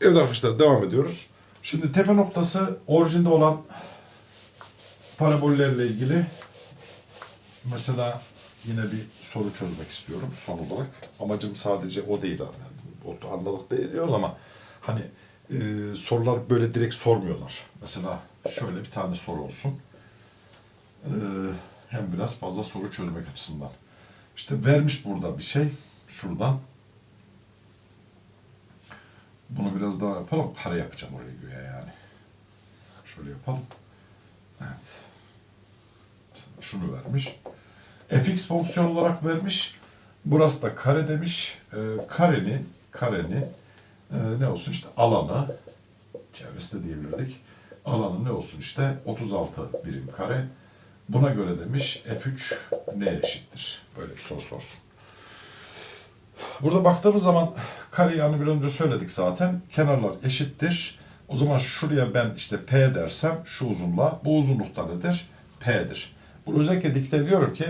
Evet arkadaşlar devam ediyoruz. Şimdi tepe noktası orijinde olan parabollerle ilgili mesela yine bir soru çözmek istiyorum son olarak. Amacım sadece o değil. O anladık değil ama hani e, sorular böyle direkt sormuyorlar. Mesela şöyle bir tane soru olsun. E, hem biraz fazla soru çözmek açısından. İşte vermiş burada bir şey. Şuradan bunu biraz daha yapalım. Kare yapacağım oraya güya yani. Şöyle yapalım. Evet. Şunu vermiş. fx fonksiyon olarak vermiş. Burası da kare demiş. Ee, karenin karenin e, ne olsun işte alanı çevresi de diyebilirdik. Alanı ne olsun işte 36 birim kare. Buna göre demiş f3 ne eşittir? Böyle bir soru sorsun. Burada baktığımız zaman kareyi hani bir önce söyledik zaten. Kenarlar eşittir. O zaman şuraya ben işte P dersem şu uzunluğa bu uzunlukta nedir? P'dir. Bunu özellikle dikte ediyorum ki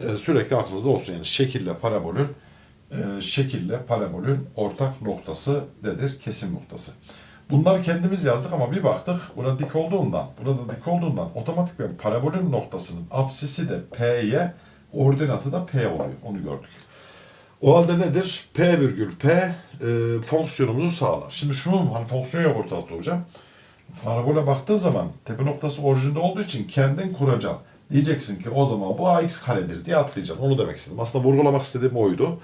e, sürekli aklınızda olsun. Yani şekille parabolün e, şekille parabolün ortak noktası nedir? Kesim noktası. Bunları kendimiz yazdık ama bir baktık burada dik olduğundan, burada dik olduğundan otomatikman parabolün noktasının apsisi de P'ye, ordinatı da P oluyor. Onu gördük. O halde nedir? P virgül P e, fonksiyonumuzu sağlar. Şimdi şunun hani fonksiyon yok ortalıkta hocam. Parabole baktığın zaman tepe noktası orijinde olduğu için kendin kuracaksın. Diyeceksin ki o zaman bu ax karedir diye atlayacaksın. Onu demek istedim. Aslında vurgulamak istediğim oydu.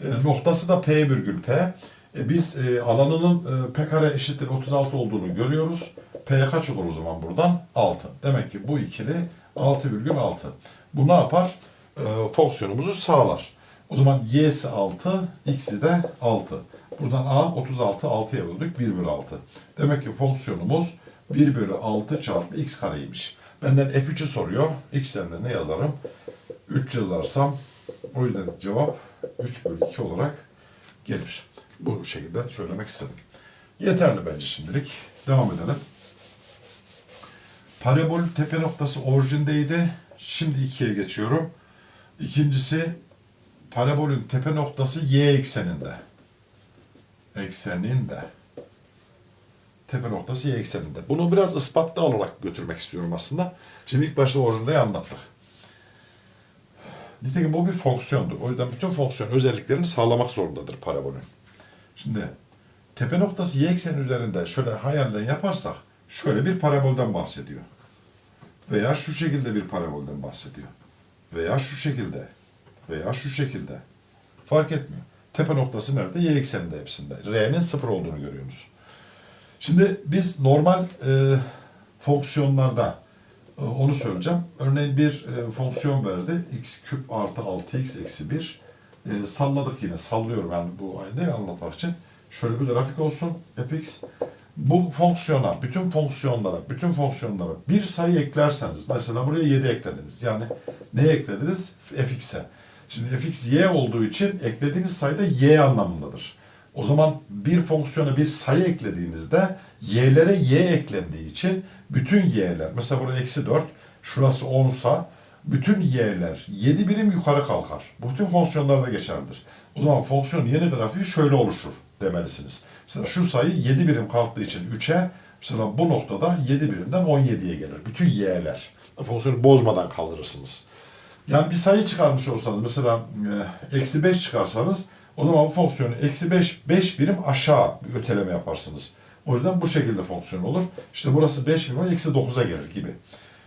E, noktası da P virgül P. E, biz e, alanının e, P kare eşittir 36 olduğunu görüyoruz. P kaç olur o zaman buradan? 6. Demek ki bu ikili 6 virgül 6. Bu ne yapar? E, fonksiyonumuzu sağlar. O zaman y'si 6, x'i de 6. Buradan a 36, 6'ya böldük 1 bölü 6. Demek ki fonksiyonumuz 1 bölü 6 çarpı x kareymiş. Benden f3'ü soruyor. x yerine ne yazarım? 3 yazarsam o yüzden cevap 3 bölü 2 olarak gelir. Bu şekilde söylemek istedim. Yeterli bence şimdilik. Devam edelim. Parabol tepe noktası orijindeydi. Şimdi ikiye geçiyorum. İkincisi parabolün tepe noktası y ekseninde. Ekseninde. Tepe noktası y ekseninde. Bunu biraz ispatlı olarak götürmek istiyorum aslında. Şimdi ilk başta orijindeyi anlattık. Nitekim bu bir fonksiyondur. O yüzden bütün fonksiyon özelliklerini sağlamak zorundadır parabolün. Şimdi tepe noktası y ekseni üzerinde şöyle hayalden yaparsak şöyle bir parabolden bahsediyor. Veya şu şekilde bir parabolden bahsediyor. Veya şu şekilde. Veya şu şekilde. Fark etmiyor. Tepe noktası nerede? Y ekseninde hepsinde. R'nin sıfır olduğunu görüyoruz. Şimdi biz normal e, fonksiyonlarda e, onu söyleyeceğim. Örneğin bir e, fonksiyon verdi. x küp artı 6x eksi 1. E, salladık yine. Sallıyorum yani bu aynı anlatmak için. Şöyle bir grafik olsun. fx. Bu fonksiyona, bütün fonksiyonlara, bütün fonksiyonlara bir sayı eklerseniz, mesela buraya 7 eklediniz. Yani ne eklediniz? fx'e. Şimdi fx y olduğu için eklediğiniz sayı da y anlamındadır. O zaman bir fonksiyona bir sayı eklediğinizde y'lere y eklendiği için bütün y'ler, mesela burada eksi 4, şurası 10 sa bütün y'ler 7 birim yukarı kalkar. Bu bütün fonksiyonlarda geçerlidir. O zaman fonksiyon yeni grafiği şöyle oluşur demelisiniz. Mesela şu sayı 7 birim kalktığı için 3'e, mesela bu noktada 7 birimden 17'ye gelir. Bütün y'ler. Fonksiyonu bozmadan kaldırırsınız. Yani bir sayı çıkarmış olsanız mesela e, eksi 5 çıkarsanız o zaman bu fonksiyonu eksi 5, 5 birim aşağı bir öteleme yaparsınız. O yüzden bu şekilde fonksiyon olur. İşte burası 5 birim eksi 9'a gelir gibi.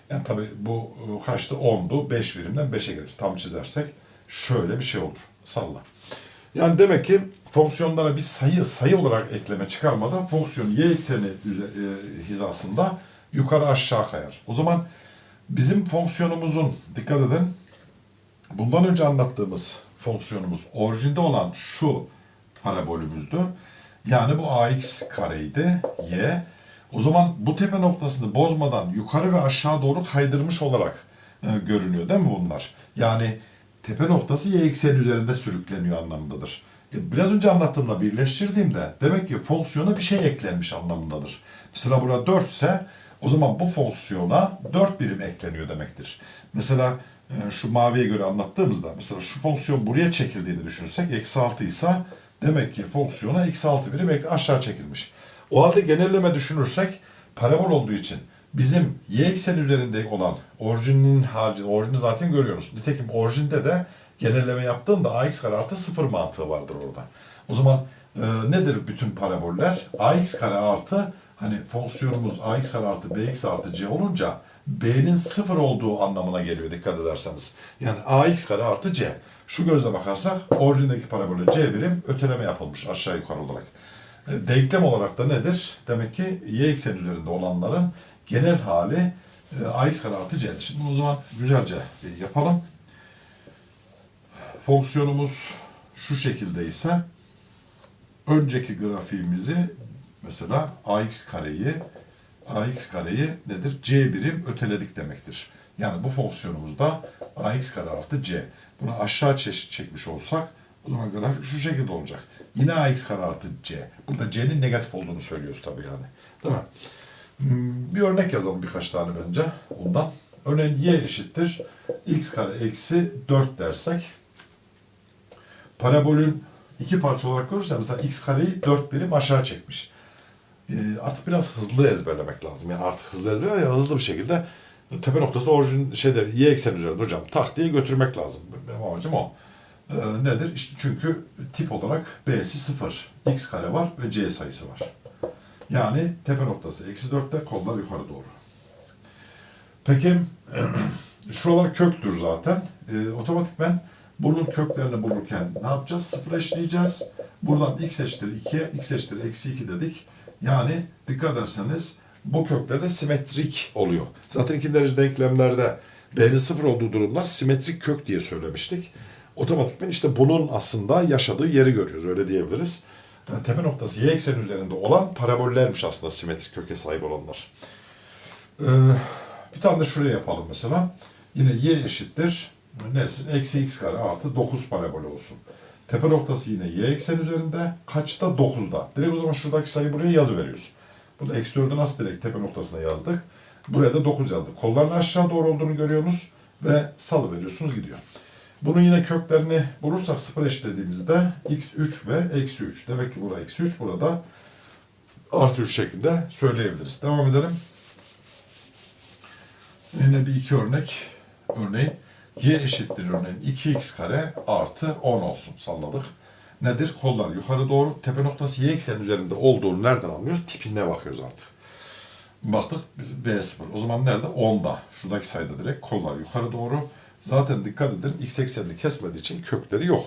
Yani tabi bu e, kaçtı? 10'du. 5 birimden 5'e gelir. Tam çizersek şöyle bir şey olur. Salla. Yani demek ki fonksiyonlara bir sayı sayı olarak ekleme çıkarmadan fonksiyon y ekseni e, hizasında yukarı aşağı kayar. O zaman bizim fonksiyonumuzun dikkat edin bundan önce anlattığımız fonksiyonumuz orijinde olan şu parabolümüzdü. Yani bu ax kareydi y. O zaman bu tepe noktasını bozmadan yukarı ve aşağı doğru kaydırmış olarak e, görünüyor değil mi bunlar? Yani tepe noktası y ekseni üzerinde sürükleniyor anlamındadır. E, biraz önce anlattığımla birleştirdiğimde demek ki fonksiyona bir şey eklenmiş anlamındadır. Mesela burada 4 ise o zaman bu fonksiyona 4 birim ekleniyor demektir. Mesela şu maviye göre anlattığımızda mesela şu fonksiyon buraya çekildiğini düşünsek eksi 6 ise demek ki fonksiyona eksi 6 birim aşağı çekilmiş. O halde genelleme düşünürsek parabol olduğu için bizim y eksen üzerinde olan orijinin harici, orijini zaten görüyoruz. Nitekim orijinde de genelleme yaptığında ax kare artı sıfır mantığı vardır orada. O zaman e, nedir bütün paraboller? ax kare artı hani fonksiyonumuz ax kare artı bx artı c olunca b'nin sıfır olduğu anlamına geliyor dikkat ederseniz. Yani ax kare artı c. Şu gözle bakarsak orijindeki parabole c birim öteleme yapılmış aşağı yukarı olarak. E, Denklem olarak da nedir? Demek ki y eksen üzerinde olanların genel hali e, ax kare artı c'dir. Şimdi o zaman güzelce yapalım. Fonksiyonumuz şu şekilde ise önceki grafiğimizi mesela ax kareyi ax kareyi nedir? c birim öteledik demektir. Yani bu fonksiyonumuzda ax kare artı c. Bunu aşağı çe- çekmiş olsak o zaman grafik şu şekilde olacak. Yine ax kare artı c. Burada c'nin negatif olduğunu söylüyoruz tabii yani. Değil mi? Hmm, Bir örnek yazalım birkaç tane bence bundan. Örneğin y eşittir x kare eksi 4 dersek parabolün iki parça olarak görürsem mesela x kareyi 4 birim aşağı çekmiş. Ee, artık biraz hızlı ezberlemek lazım. Yani artık hızlı ezberlemek ya hızlı bir şekilde tepe noktası orijin şeyler y eksen üzerinde hocam tak diye götürmek lazım. Benim amacım o. Ee, nedir? İşte çünkü tip olarak b'si 0, x kare var ve c sayısı var. Yani tepe noktası eksi 4'te kollar yukarı doğru. Peki şuralar köktür zaten. Ee, otomatikmen bunun köklerini bulurken ne yapacağız? Sıfır eşleyeceğiz. Buradan x eşittir 2'ye, x eşittir eksi 2 dedik. Yani dikkat ederseniz bu kökler de simetrik oluyor. Zaten ikinci derece denklemlerde b'nin sıfır olduğu durumlar simetrik kök diye söylemiştik. Otomatikmen işte bunun aslında yaşadığı yeri görüyoruz. Öyle diyebiliriz. Yani tepe noktası y ekseni üzerinde olan parabollermiş aslında simetrik köke sahip olanlar. Ee, bir tane de şuraya yapalım mesela. Yine y eşittir. Nesin? Eksi x kare artı 9 parabol olsun. Tepe noktası yine y eksen üzerinde. Kaçta? 9'da. Direkt o zaman şuradaki sayı buraya yazı veriyoruz. Burada eksi 4'ü nasıl direkt tepe noktasına yazdık? Buraya da 9 yazdık. Kolların aşağı doğru olduğunu görüyorsunuz ve salı veriyorsunuz gidiyor. Bunun yine köklerini bulursak sıfır eşitlediğimizde x3 ve eksi 3. Demek ki burada eksi 3 burada artı 3 şeklinde söyleyebiliriz. Devam edelim. Yine bir iki örnek. Örneğin y eşittir örneğin 2x kare artı 10 olsun salladık. Nedir? Kollar yukarı doğru. Tepe noktası y eksen üzerinde olduğunu nereden anlıyoruz? Tipine bakıyoruz artık. Baktık B0. O zaman nerede? 10'da. Şuradaki sayıda direkt kollar yukarı doğru. Zaten dikkat edin x eksenini kesmediği için kökleri yok.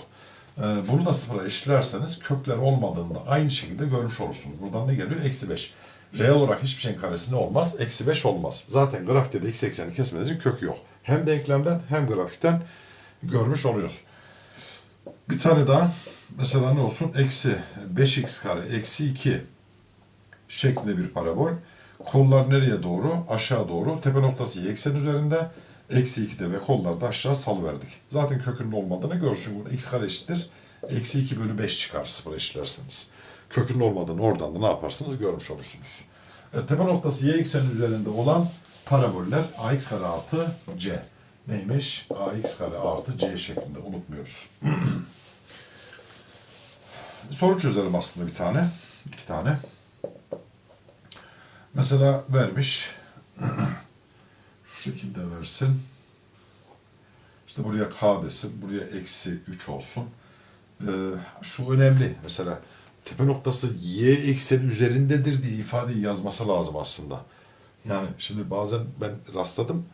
Ee, bunu da sıfıra eşitlerseniz kökler olmadığında aynı şekilde görmüş olursunuz. Buradan ne geliyor? Eksi 5. Reel olarak hiçbir şeyin karesi ne olmaz? Eksi 5 olmaz. Zaten grafikte de x eksenini kesmediği için kök yok. Hem denklemden hem grafikten görmüş oluyoruz. Bir tane daha mesela ne olsun? Eksi 5x kare eksi 2 şeklinde bir parabol. Kollar nereye doğru? Aşağı doğru. Tepe noktası y eksen üzerinde. Eksi 2'de ve kollarda aşağı salıverdik. Zaten kökünün olmadığını görürsün. Burada x kare eşittir. Eksi 2 bölü 5 çıkar sıfır eşitlerseniz. Kökünün olmadığını oradan da ne yaparsınız görmüş olursunuz. E, tepe noktası y eksenin üzerinde olan paraboller ax kare artı c. Neymiş? ax kare artı c şeklinde unutmuyoruz. Soru çözelim aslında bir tane. iki tane. Mesela vermiş. Şu şekilde versin. İşte buraya k desin. Buraya eksi 3 olsun. Ee, şu önemli. Mesela tepe noktası y ekseni üzerindedir diye ifadeyi yazması lazım aslında. Yani şimdi bazen ben rastladım.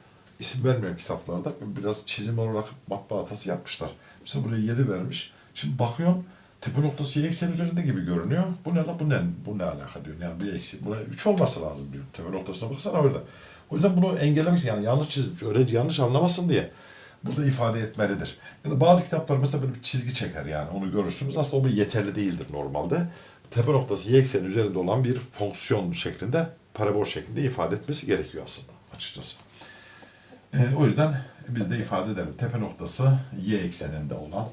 isim vermiyorum kitaplarda. Biraz çizim olarak matbaa hatası yapmışlar. Mesela buraya 7 vermiş. Şimdi bakıyorum tepe noktası y eksen üzerinde gibi görünüyor. Bu ne la bu ne bu ne alaka diyor. Yani bir eksi buraya 3 olması lazım diyor. Tepe noktasına baksana orada. O yüzden bunu engellemek için yani yanlış çizip öğrenci yanlış anlamasın diye burada ifade etmelidir. Ya da bazı kitaplar mesela böyle bir çizgi çeker yani onu görürsünüz. Aslında o bir yeterli değildir normalde. Tepe noktası y eksenin üzerinde olan bir fonksiyon şeklinde parabol şeklinde ifade etmesi gerekiyor aslında açıkçası. Ee, o yüzden biz de ifade edelim. Tepe noktası y ekseninde olan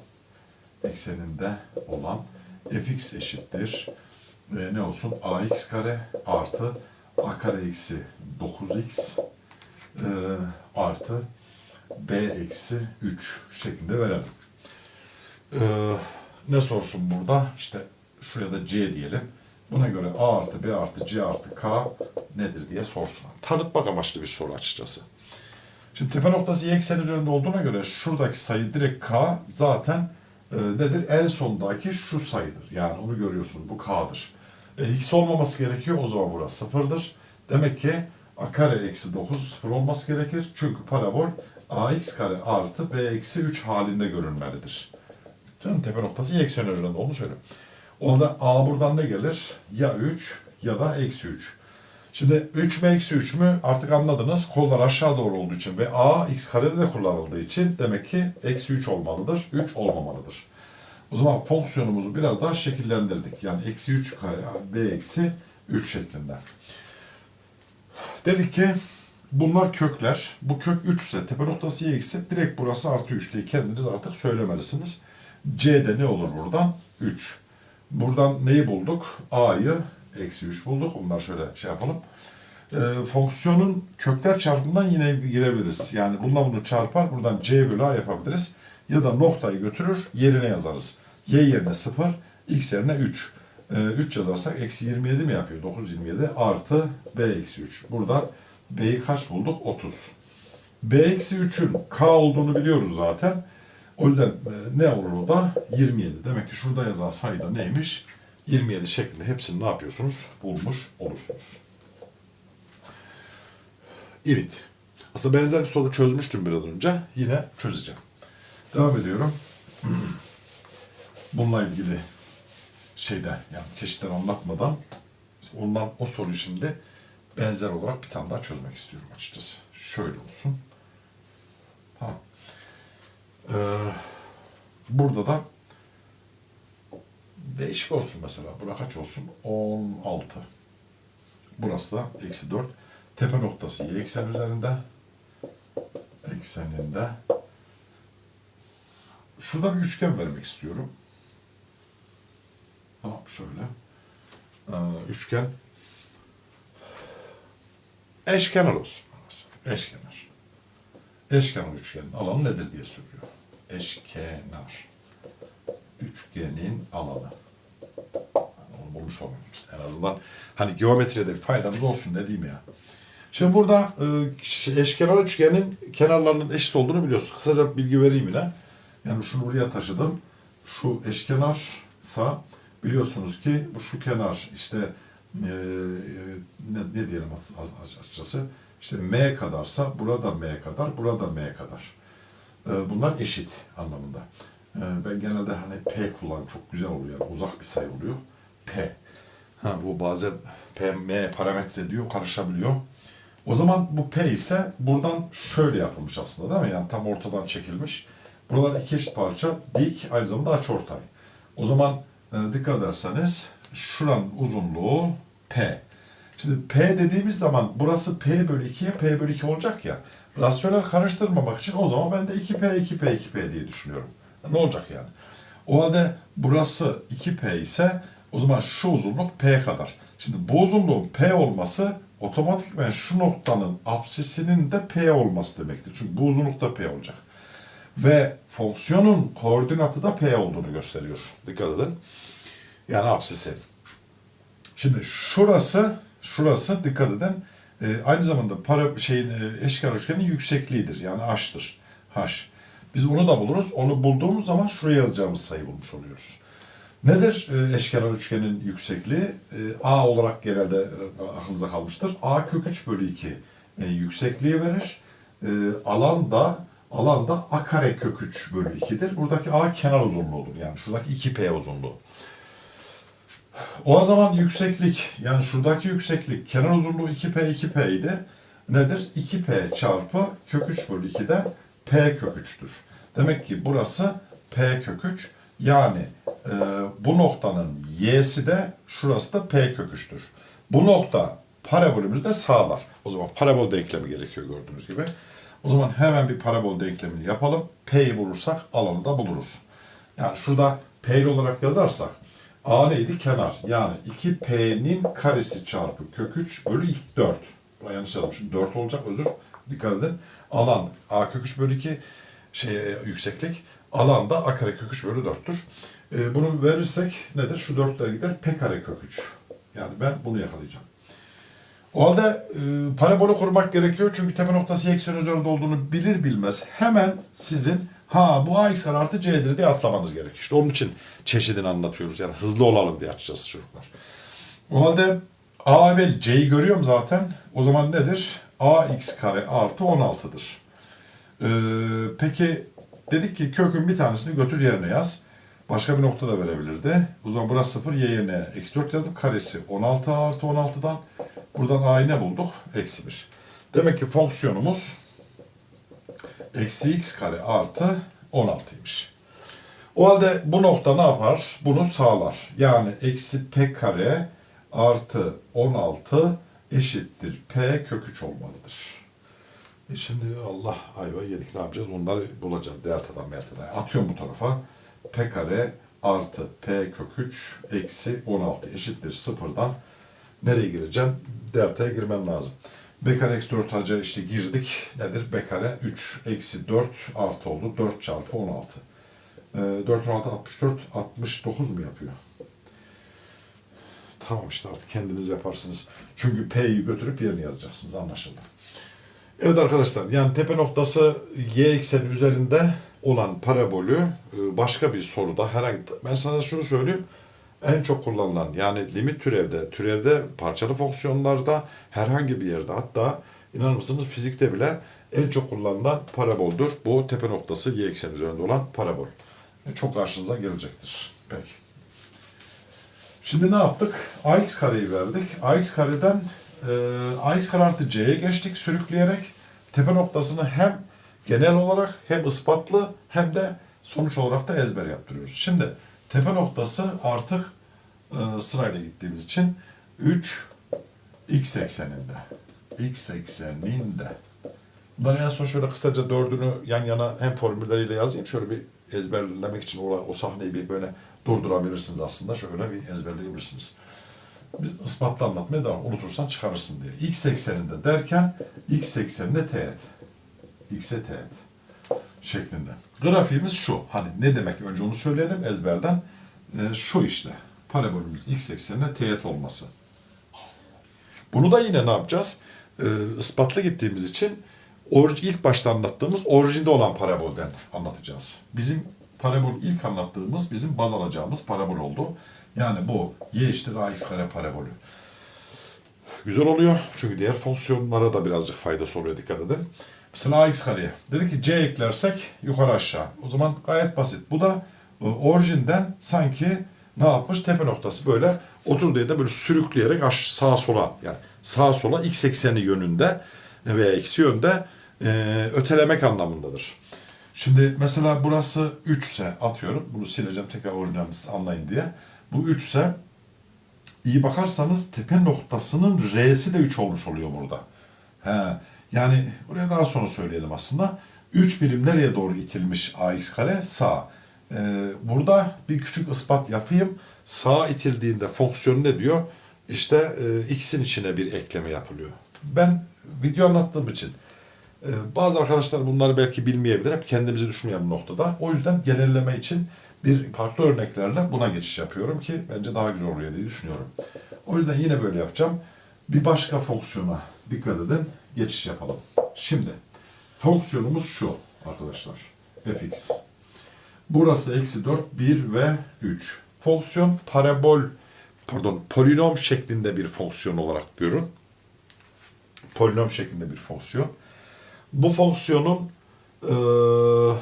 ekseninde olan fx eşittir. E, ne olsun? ax kare artı a kare eksi 9x e, artı b eksi 3 şeklinde verelim. E, ne sorsun burada? İşte şuraya da c diyelim. Buna göre A artı B artı C artı K nedir diye sorsun. Tanıtmak amaçlı bir soru açıkçası. Şimdi tepe noktası y eksen üzerinde olduğuna göre şuradaki sayı direkt k zaten e, nedir? En sondaki şu sayıdır. Yani onu görüyorsun. Bu k'dır. E, x olmaması gerekiyor. O zaman burası sıfırdır. Demek ki a kare eksi 9 sıfır olması gerekir. Çünkü parabol ax kare artı b eksi 3 halinde görünmelidir. Canım tepe noktası y eksen üzerinde onu söylüyorum. Onda a buradan ne gelir? Ya 3 ya da eksi 3. Şimdi 3 mü eksi 3 mü artık anladınız. Kollar aşağı doğru olduğu için ve a x karede de kullanıldığı için demek ki eksi 3 olmalıdır. 3 olmamalıdır. O zaman fonksiyonumuzu biraz daha şekillendirdik. Yani eksi 3 kare b eksi 3 şeklinde. Dedik ki bunlar kökler. Bu kök 3 ise tepe noktası y ise direkt burası artı 3 diye kendiniz artık söylemelisiniz. c'de ne olur buradan? 3. Buradan neyi bulduk? a'yı eksi 3 bulduk. Bunlar şöyle şey yapalım. Ee, fonksiyonun kökler çarpımından yine gidebiliriz. Yani bununla bunu çarpar. Buradan c bölü a yapabiliriz. Ya da noktayı götürür yerine yazarız. y yerine 0, x yerine 3. Ee, 3 yazarsak eksi 27 mi yapıyor? 9 27 artı b eksi 3. Buradan b'yi kaç bulduk? 30. b eksi 3'ün k olduğunu biliyoruz zaten. O yüzden e, ne olur o da? 27. Demek ki şurada yazan sayı da neymiş? 27 şeklinde hepsini ne yapıyorsunuz? Bulmuş olursunuz. Evet. Aslında benzer bir soru çözmüştüm biraz önce. Yine çözeceğim. Devam ediyorum. Bununla ilgili şeyde yani çeşitleri anlatmadan ondan o soruyu şimdi benzer olarak bir tane daha çözmek istiyorum açıkçası. Şöyle olsun. Ha. Ee, burada da değişik olsun mesela. Bura kaç olsun? 16. Burası da eksi 4. Tepe noktası y eksen üzerinde. Ekseninde. Şurada bir üçgen vermek istiyorum. Tamam şöyle. Ee, üçgen eşkenar olsun. Eşkenar. Eşkenar üçgenin alanı nedir diye soruyor. Eşkenar. Üçgenin alanı. Yani onu bulmuş olalım. En azından hani geometride bir faydamız olsun ne diyeyim ya. Şimdi burada e, eşkenar üçgenin kenarlarının eşit olduğunu biliyorsunuz. Kısaca bir bilgi vereyim yine. Yani şunu buraya taşıdım. Şu eşkenarsa biliyorsunuz ki bu şu kenar işte e, ne, ne diyelim açıkçası işte m kadarsa burada m kadar, burada m kadar. E, bunlar eşit anlamında. E, ben genelde hani p kullan çok güzel oluyor. Yani uzak bir sayı oluyor. p. Ha, bu bazen p, m parametre diyor karışabiliyor. O zaman bu P ise buradan şöyle yapılmış aslında değil mi? Yani tam ortadan çekilmiş. Buralar iki eşit parça. Dik aynı zamanda açıortay. O zaman e, dikkat ederseniz şuranın uzunluğu P. Şimdi P dediğimiz zaman burası P bölü 2'ye P bölü 2 olacak ya. Rasyonel karıştırmamak için o zaman ben de 2P, 2P, 2P diye düşünüyorum. Ne olacak yani? O halde burası 2P ise o zaman şu uzunluk P kadar. Şimdi bu uzunluğun P olması otomatikmen şu noktanın apsisinin de P olması demektir. Çünkü bu uzunlukta P olacak. Ve fonksiyonun koordinatı da P olduğunu gösteriyor. Dikkat edin. Yani apsisi. Şimdi şurası, şurası dikkat edin. E, aynı zamanda para şeyin e, eşkenar üçgenin yüksekliğidir. Yani h'tır. H. Biz onu da buluruz. Onu bulduğumuz zaman şuraya yazacağımız sayı bulmuş oluyoruz. Nedir e, eşkenar üçgenin yüksekliği? E, A olarak genelde e, aklımıza kalmıştır. A kök 3 bölü 2 e, yüksekliği verir. E, alan da alan da A kare kök 3 bölü 2'dir. Buradaki A kenar uzunluğudur. Yani şuradaki 2P uzunluğu. O zaman yükseklik yani şuradaki yükseklik kenar uzunluğu 2P 2P idi. Nedir? 2P çarpı kök 3 bölü 2'den P kök 3'tür. Demek ki burası P kök 3. Yani e, bu noktanın y'si de şurası da p köküçtür. Bu nokta parabolümüzü de sağlar. O zaman parabol denklemi gerekiyor gördüğünüz gibi. O zaman hemen bir parabol denklemini yapalım. P'yi bulursak alanı da buluruz. Yani şurada P olarak yazarsak A neydi? Kenar. Yani 2P'nin karesi çarpı kök 3 bölü 4. Buraya yanlış yazmışım. 4 olacak özür. Dikkat edin. Alan A kök 3 bölü 2 şey, yükseklik. Alan da A kare kök 3 bölü 4'tür. E, bunu verirsek nedir? Şu 4'ler gider. P kare kök 3. Yani ben bunu yakalayacağım. O halde e, parabolü kurmak gerekiyor çünkü tepe noktası eksen üzerinde olduğunu bilir bilmez hemen sizin ha bu ax kare artı c'dir diye atlamanız gerekiyor. İşte onun için çeşidini anlatıyoruz yani hızlı olalım diye açacağız çocuklar. O halde a ve c'yi görüyorum zaten. O zaman nedir? ax kare artı 16'dır. Ee, peki dedik ki kökün bir tanesini götür yerine yaz. Başka bir nokta da verebilirdi. O zaman burası 0, y yerine eksi 4 yazdık. Karesi 16 artı 16'dan. Buradan a'yı ne bulduk? Eksi 1. Demek ki fonksiyonumuz eksi x kare artı 16'ymış. O halde bu nokta ne yapar? Bunu sağlar. Yani eksi p kare artı 16 eşittir p kök 3 olmalıdır. E şimdi Allah ayva yedik ne yapacağız? Onları bulacağız. Delta'dan delta'dan. Atıyorum bu tarafa. P kare artı P kök 3 eksi 16 eşittir sıfırdan. Nereye gireceğim? Delta'ya girmem lazım. B kare eksi 4 ac işte girdik. Nedir? B kare 3 eksi 4 artı oldu. 4 çarpı 16. Ee, 4 16 64 69 mu yapıyor? Tamam işte artık kendiniz yaparsınız. Çünkü P'yi götürüp yerine yazacaksınız anlaşıldı. Evet arkadaşlar yani tepe noktası y ekseni üzerinde olan parabolü e, başka bir soruda herhangi ben sana şunu söyleyeyim en çok kullanılan yani limit türevde türevde parçalı fonksiyonlarda herhangi bir yerde hatta inanır mısınız fizikte bile en çok kullanılan paraboldür. Bu tepe noktası y ekseni üzerinde olan parabol. E, Çok karşınıza gelecektir. Peki. Şimdi ne yaptık? ax kareyi verdik. ax kareden e, ax kare artı c'ye geçtik sürükleyerek. Tepe noktasını hem genel olarak hem ispatlı hem de sonuç olarak da ezber yaptırıyoruz. Şimdi tepe noktası artık e, sırayla gittiğimiz için 3 x ekseninde. x ekseninde. Bunları en son şöyle kısaca dördünü yan yana hem formülleriyle yazayım. Şöyle bir ezberlemek için o, o sahneyi bir böyle durdurabilirsiniz aslında. Şöyle bir ezberleyebilirsiniz. Biz ispatla anlatmaya devam. Unutursan çıkarırsın diye. X ekseninde derken X ekseninde teğet. X'e teğet şeklinde. Grafiğimiz şu. Hani ne demek önce onu söyleyelim ezberden. Ee, şu işte. Parabolümüz X eksenine teğet olması. Bunu da yine ne yapacağız? Ee, ispatlı gittiğimiz için ilk başta anlattığımız orijinde olan parabolden anlatacağız. Bizim parabol ilk anlattığımız bizim baz alacağımız parabol oldu. Yani bu y eşittir ax kare parabolü. Güzel oluyor çünkü diğer fonksiyonlara da birazcık faydası oluyor dikkat edin. Mesela ax kareye. Dedi ki c eklersek yukarı aşağı. O zaman gayet basit. Bu da e, orijinden sanki ne yapmış? Tepe noktası böyle oturduğu yerde böyle sürükleyerek aş sağa sola yani sağa sola x ekseni yönünde veya eksi yönde e, ötelemek anlamındadır. Şimdi mesela burası 3 ise atıyorum. Bunu sileceğim tekrar orijinalini siz anlayın diye. Bu 3 ise iyi bakarsanız tepe noktasının R'si de 3 olmuş oluyor burada. He, yani buraya daha sonra söyleyelim aslında. 3 birim nereye doğru itilmiş ax kare? Sağ. Ee, burada bir küçük ispat yapayım. Sağa itildiğinde fonksiyon ne diyor? İşte e, x'in içine bir ekleme yapılıyor. Ben video anlattığım için e, bazı arkadaşlar bunları belki bilmeyebilir. Hep kendimizi düşünmeyen bu noktada. O yüzden genelleme için bir farklı örneklerle buna geçiş yapıyorum ki bence daha güzel oluyor diye düşünüyorum. O yüzden yine böyle yapacağım. Bir başka fonksiyona dikkat edin. Geçiş yapalım. Şimdi fonksiyonumuz şu arkadaşlar. fx. Burası eksi 4, 1 ve 3. Fonksiyon parabol, pardon polinom şeklinde bir fonksiyon olarak görün. Polinom şeklinde bir fonksiyon. Bu fonksiyonun eee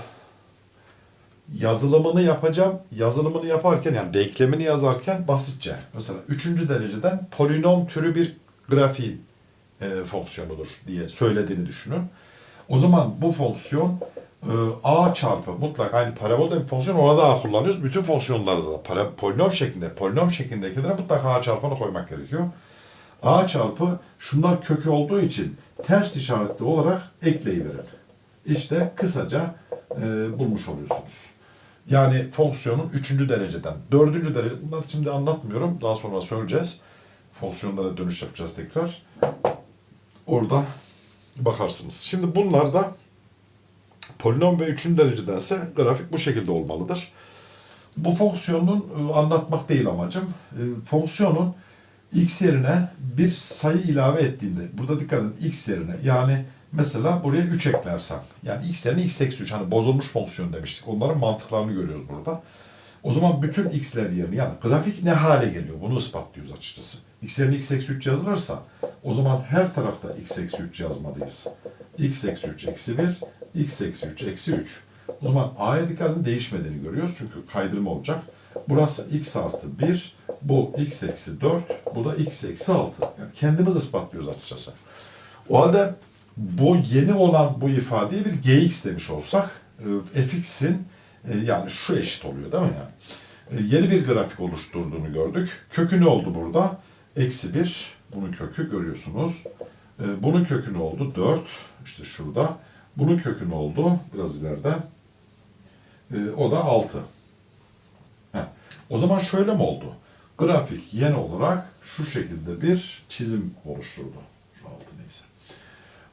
yazılımını yapacağım. Yazılımını yaparken yani denklemini yazarken basitçe. Mesela üçüncü dereceden polinom türü bir grafiğin e, fonksiyonudur diye söylediğini düşünün. O zaman bu fonksiyon e, a çarpı mutlak aynı parabolde bir fonksiyon orada a kullanıyoruz. Bütün fonksiyonlarda da para, polinom şeklinde polinom şeklindekilere mutlaka a çarpanı koymak gerekiyor. a çarpı şunlar kökü olduğu için ters işaretli olarak ekleyiverin. İşte kısaca e, bulmuş oluyorsunuz. Yani fonksiyonun üçüncü dereceden, dördüncü derece, bunları şimdi anlatmıyorum, daha sonra söyleyeceğiz. Fonksiyonlara dönüş yapacağız tekrar. Orada bakarsınız. Şimdi bunlar da polinom ve üçüncü derecedense grafik bu şekilde olmalıdır. Bu fonksiyonun e, anlatmak değil amacım. E, fonksiyonun x yerine bir sayı ilave ettiğinde, burada dikkat edin x yerine yani mesela buraya 3 eklersen, yani x yerine x eksi 3 hani bozulmuş fonksiyon demiştik. Onların mantıklarını görüyoruz burada. O zaman bütün x'ler yerine yani grafik ne hale geliyor bunu ispatlıyoruz açıkçası. x yerine x eksi 3 yazılırsa o zaman her tarafta x eksi 3 yazmalıyız. x eksi 3 eksi 1, x eksi 3 eksi 3. O zaman a'ya dikkat değişmediğini görüyoruz çünkü kaydırma olacak. Burası x artı 1, bu x eksi 4, bu da x eksi 6. Yani kendimiz ispatlıyoruz açıkçası. O halde bu yeni olan bu ifadeye bir gx demiş olsak e, fx'in e, yani şu eşit oluyor değil mi yani? E, Yeni bir grafik oluşturduğunu gördük. Kökü ne oldu burada? Eksi 1. Bunun kökü görüyorsunuz. Bunun kökü ne oldu? 4. İşte şurada. Bunun kökü ne oldu? Biraz ileride. E, O da 6. Heh. O zaman şöyle mi oldu? Grafik yeni olarak şu şekilde bir çizim oluşturdu. Şu altı neyse.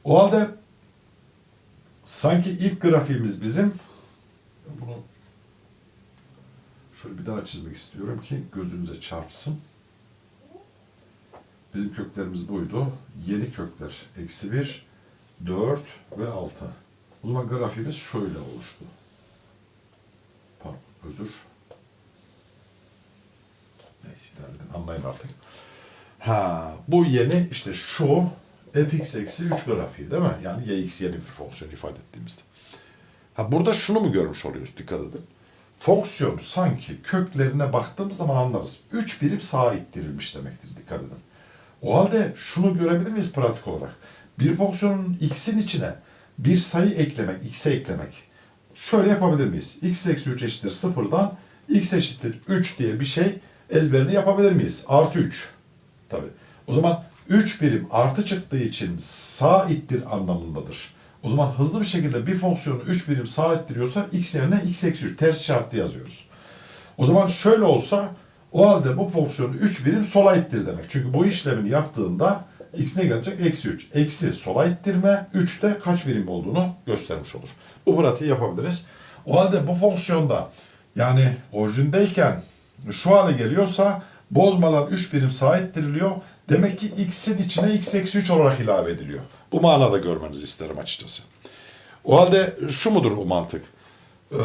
O halde sanki ilk grafiğimiz bizim bunu şöyle bir daha çizmek istiyorum ki gözünüze çarpsın. Bizim köklerimiz buydu. Yeni kökler eksi 1, 4 ve 6. O zaman grafiğimiz şöyle oluştu. Pardon, özür. Neyse idare edin, anlayın artık. Ha, bu yeni işte şu fx eksi 3 grafiği değil mi? Yani yx yeni bir fonksiyon ifade ettiğimizde. Ha burada şunu mu görmüş oluyoruz? Dikkat edin. Fonksiyon sanki köklerine baktığımız zaman anlarız. 3 birim sağa ittirilmiş demektir. Dikkat edin. O halde şunu görebilir miyiz pratik olarak? Bir fonksiyonun x'in içine bir sayı eklemek, x'e eklemek. Şöyle yapabilir miyiz? x eksi 3 eşittir sıfırdan x eşittir 3 diye bir şey ezberini yapabilir miyiz? Artı 3. Tabii. O zaman 3 birim artı çıktığı için sağ ittir anlamındadır. O zaman hızlı bir şekilde bir fonksiyonu 3 birim sağ ittiriyorsa x yerine x eksi 3 ters şartlı yazıyoruz. O zaman şöyle olsa o halde bu fonksiyonu 3 birim sola ittir demek. Çünkü bu işlemini yaptığında x ne gelecek? Eksi 3. Eksi sola ittirme 3 de kaç birim olduğunu göstermiş olur. Bu pratiği yapabiliriz. O halde bu fonksiyonda yani orijindeyken şu hale geliyorsa bozmadan 3 birim sağa ittiriliyor. Demek ki x'in içine x eksi 3 olarak ilave ediliyor. Bu manada görmenizi isterim açıkçası. O halde şu mudur bu mantık? Ee,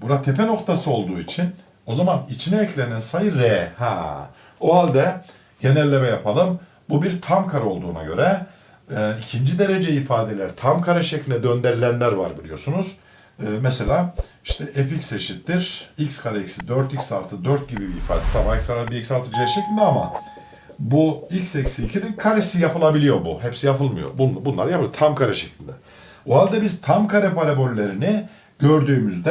bura tepe noktası olduğu için o zaman içine eklenen sayı r. Ha. O halde genelleme yapalım. Bu bir tam kare olduğuna göre e, ikinci derece ifadeler tam kare şekline döndürülenler var biliyorsunuz. E, mesela işte fx eşittir x kare eksi 4x artı 4 gibi bir ifade. Tamam x kare bir x artı c şeklinde ama bu x eksi 2'nin karesi yapılabiliyor bu. Hepsi yapılmıyor. Bun- Bunlar yapılıyor tam kare şeklinde. O halde biz tam kare parabollerini gördüğümüzde